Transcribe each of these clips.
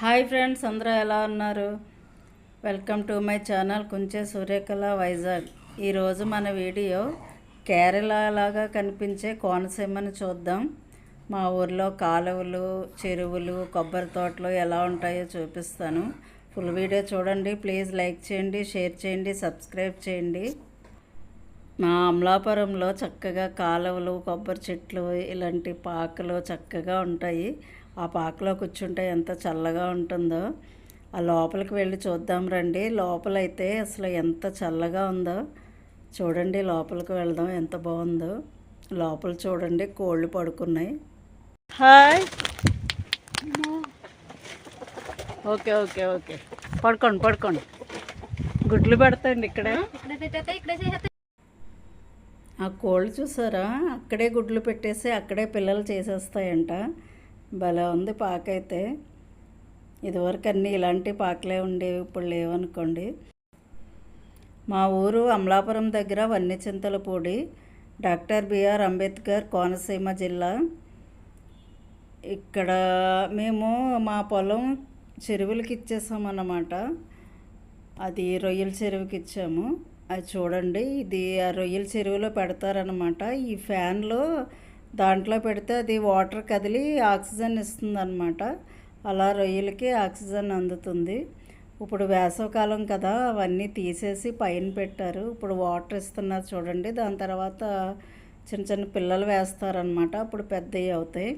Hi friends అందరూ ఎలా ఉన్నారు? Welcome to my channel Kunche Suryakala Vizag. ఈరోజు మన వీడియో కేరళ లాగా కనిపించే కోనసీమని చూద్దాం. మా ఊర్లో కాలువలు చెరువులు కొబ్బరి తోటలు ఎలా ఉంటాయో చూపిస్తాను. ఫుల్ వీడియో చూడండి ప్లీజ్ లైక్ చేయండి షేర్ చేయండి సబ్స్క్రైబ్ చేయండి. మా అమలాపురంలో చక్కగా కాలువలు కొబ్బరి చెట్లు ఇలాంటి పాకలు చక్కగా ఉంటాయి. ఆ పాకలో కూర్చుంటే ఎంత చల్లగా ఉంటుందో. ఆ లోపలికి వెళ్ళి చూద్దాం రండి. లోపలైతే అసలు ఎంత చల్లగా ఉందో. చూడండి లోపలికి వెళ్దాం ఎంత బాగుందో. లోపల చూడండి కోళ్ళు పడుకున్నాయి. హాయ్. Okay okay okay. పడుకోండి పడుకోండి. గుడ్లు పెడతాండి ఇక్కడ. ఆ కోళ్ళు చూసారా? అక్కడే గుడ్లు పెట్టేసి అక్కడే పిల్లలు చేసేస్తాయంట. భలే ఉంది పాకైతే. ఇదివరకు అన్నీ ఇలాంటి పాకలే ఉండేవి ఇప్పుడు లేవనుకోండి. మా ఊరు అమలాపురం దగ్గర వన్యచింతలపూడి డాక్టర్ బిఆర్ అంబేద్కర్ కోనసీమ జిల్లా. ఇక్కడ మేము మా పొలం చెరువులకి ఇచ్చేసామన్నమాట. అది రొయ్యల చెరువుకి ఇచ్చాము. అది చూడండి ఇది ఆ రొయ్యల చెరువులో పెడతారనమాట ఈ ఫ్యాన్లో దాంట్లో పెడితే అది వాటర్ కదిలి ఆక్సిజన్ ఇస్తుంది అనమాట అలా రొయ్యలకి ఆక్సిజన్ అందుతుంది. ఇప్పుడు వేసవకాలం కదా అవన్నీ తీసేసి పైన పెట్టారు. ఇప్పుడు వాటర్ ఇస్తున్నారు చూడండి. దాని తర్వాత చిన్న చిన్న పిల్లలు వేస్తారనమాట అప్పుడు పెద్దవి అవుతాయి.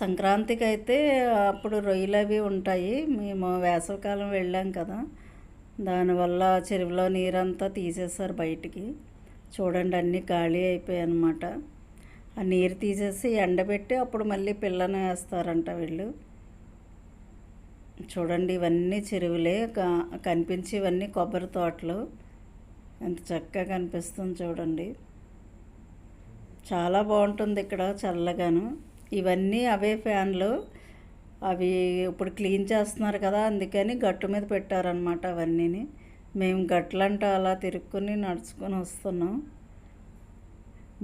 సంక్రాంతికి అయితే అప్పుడు రొయ్యలు అవి ఉంటాయి. మేము వేసవకాలం వెళ్ళాం కదా దానివల్ల చెరువులో నీరంతా తీసేశారు బయటికి. చూడండి అన్నీ ఖాళీ అయిపోయాయి అన్నమాట ఆ నీరు తీసేసి ఎండబెట్టి అప్పుడు మళ్ళీ పిల్లని వేస్తారంట వీళ్ళు. చూడండి ఇవన్నీ చెరువులే క- కనిపించి ఇవన్నీ కొబ్బరి తోటలు. ఎంత చక్కగా కనిపిస్తుంది చూడండి. చాలా బాగుంటుంది ఇక్కడ చల్లగాను. ఇవన్నీ అవే ఫ్యాన్లు. అవి ఇప్పుడు క్లీన్ చేస్తున్నారు కదా అందుకని గట్టు మీద పెట్టారనమాట అవన్నీని. మేము గట్లంట అలా తిరుక్కుని నడుచుకొని వస్తున్నాం.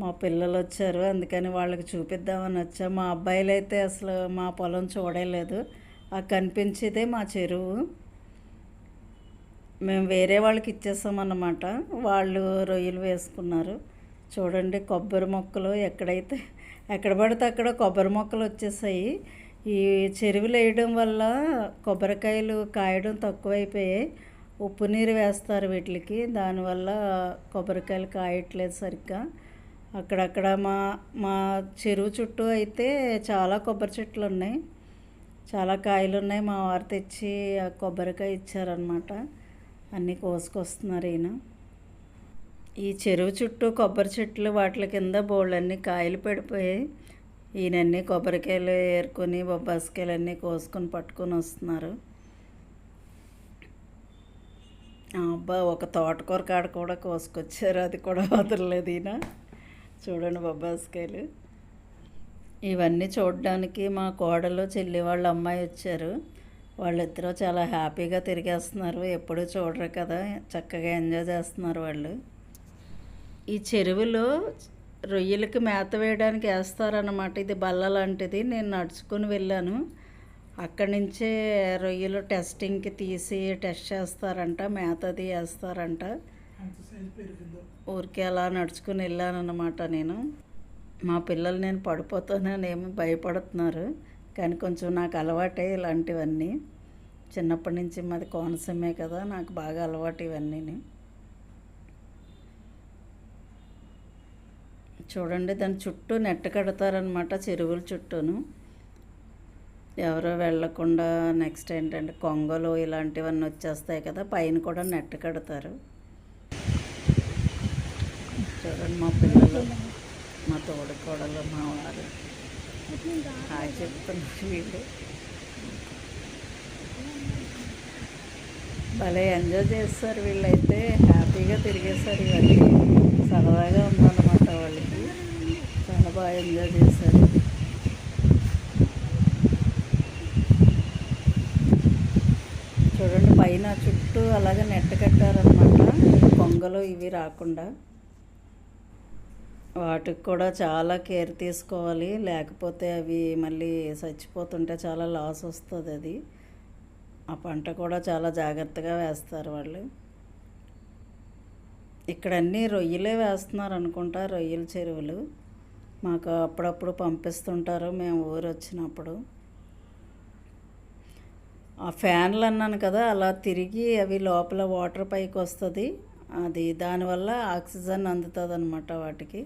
మా పిల్లలు వచ్చారు అందుకని వాళ్ళకి చూపిద్దామని వచ్చా. మా అబ్బాయిలు అయితే అసలు మా పొలం చూడలేదు. ఆ కనిపించేదే మా చెరువు. మేము వేరే వాళ్ళకి ఇచ్చేసామన్నమాట. వాళ్ళు రొయ్యలు వేసుకున్నారు. చూడండి కొబ్బరి మొక్కలు ఎక్కడైతే ఎక్కడ పడితే అక్కడ కొబ్బరి మొక్కలు వచ్చేసాయి. ఈ చెరువులు వేయడం వల్ల కొబ్బరికాయలు కాయడం తక్కువైపోయాయి. ఉప్పు నీరు వేస్తారు వీటికి. దానివల్ల కొబ్బరికాయలు కాయట్లేదు సరిగ్గా. అక్కడక్కడ మా మా చెరువు చుట్టూ అయితే చాలా కొబ్బరి చెట్లు ఉన్నాయి చాలా కాయలు ఉన్నాయి మా వారు తెచ్చి ఆ కొబ్బరికాయ ఇచ్చారనమాట అన్నీ కోసుకొస్తున్నారు ఈయన. ఈ చెరువు చుట్టూ కొబ్బరి చెట్లు వాటి కింద బోళ్ళన్నీ కాయలు పడిపోయాయి ఈయనన్నీ కొబ్బరికాయలు ఏరుకొని బొబ్బాసికాయలు అన్నీ కోసుకొని పట్టుకొని వస్తున్నారు. అబ్బా ఒక తోటకూర కాడ కూడా కోసుకొచ్చారు. అది కూడా వదలలేదు ఈయన. చూడండి బొబ్బాస్కాయలు ఇవన్నీ చూడడానికి మా కోడలు చెల్లి వాళ్ళ అమ్మాయి వచ్చారు. వాళ్ళిద్దరూ చాలా హ్యాపీగా తిరిగేస్తున్నారు. ఎప్పుడూ చూడరు కదా చక్కగా ఎంజాయ్ చేస్తున్నారు వాళ్ళు. ఈ చెరువులో రొయ్యలకి మేత వేయడానికి వేస్తారన్నమాట. ఇది బల్ల లాంటిది. నేను నడుచుకుని వెళ్ళాను. అక్కడి నుంచే రొయ్యలు టెస్టింగ్కి తీసి టెస్ట్ చేస్తారంట మేత అది వేస్తారంట. ఊరికే అలా నడుచుకుని వెళ్ళానన్నమాట నేను. మా పిల్లలు నేను పడిపోతానేమో భయపడుతున్నారు. కానీ కొంచెం నాకు అలవాటే ఇలాంటివన్నీ. చిన్నప్పటి నుంచి మాది కోనసీమే కదా నాకు బాగా అలవాటు ఇవన్నీ చూడండి దాని చుట్టూ నెట్ కడతారనమాట చెరువుల చుట్టూను. ఎవరో వెళ్ళకుండా నెక్స్ట్ ఏంటంటే కొంగలు ఇలాంటివన్నీ వచ్చేస్తాయి కదా పైన కూడా నెట్ కడతారు. చూడండి మా పిల్లలు మా తోడుకోడలు మా వారు. హాయ్ చెప్తున్నారు వీళ్ళు. భలే ఎంజాయ్ చేస్తారు వీళ్ళైతే. హ్యాపీగా తిరిగేస్తారు ఇవన్నీ. సరదాగా ఉందన్నమాట వాళ్ళకి. చాలా బాగా ఎంజాయ్ చేశారు. చూడండి పైన చుట్టూ అలాగే నెట్ కట్టారనమాట కొంగలు ఇవి రాకుండా. వాటికి కూడా చాలా కేర్ తీసుకోవాలి. లేకపోతే అవి మళ్ళీ చచ్చిపోతుంటే చాలా లాస్ వస్తుంది అది. ఆ పంట కూడా చాలా జాగ్రత్తగా వేస్తారు వాళ్ళు. ఇక్కడ అన్నీ రొయ్యలే వేస్తున్నారు అనుకుంటా రొయ్యల చెరువులు. మాకు అప్పుడప్పుడు పంపిస్తుంటారు మేము ఊరు వచ్చినప్పుడు. ఆ ఫ్యాన్లు అన్నాను కదా అలా తిరిగి అవి లోపల వాటర్ పైకి వస్తుంది. అది దానివల్ల ఆక్సిజన్ అందుతుంది అనమాట వాటికి.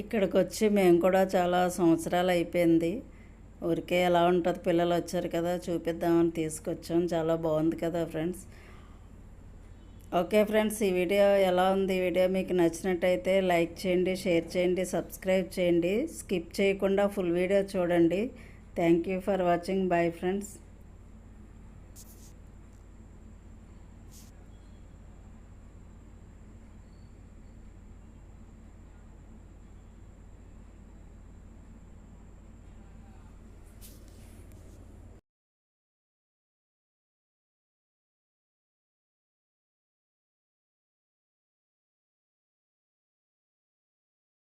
ఇక్కడికి వచ్చి మేము కూడా చాలా సంవత్సరాలు అయిపోయింది. ఊరికే ఎలా ఉంటుంది పిల్లలు వచ్చారు కదా చూపిద్దామని తీసుకొచ్చాం. చాలా బాగుంది కదా ఫ్రెండ్స్. ఓకే ఫ్రెండ్స్ ఈ వీడియో ఎలా ఉంది? ఈ వీడియో మీకు నచ్చినట్టయితే లైక్ చేయండి షేర్ చేయండి సబ్స్క్రైబ్ చేయండి. స్కిప్ చేయకుండా ఫుల్ వీడియో చూడండి. Thank you for watching. Bye friends.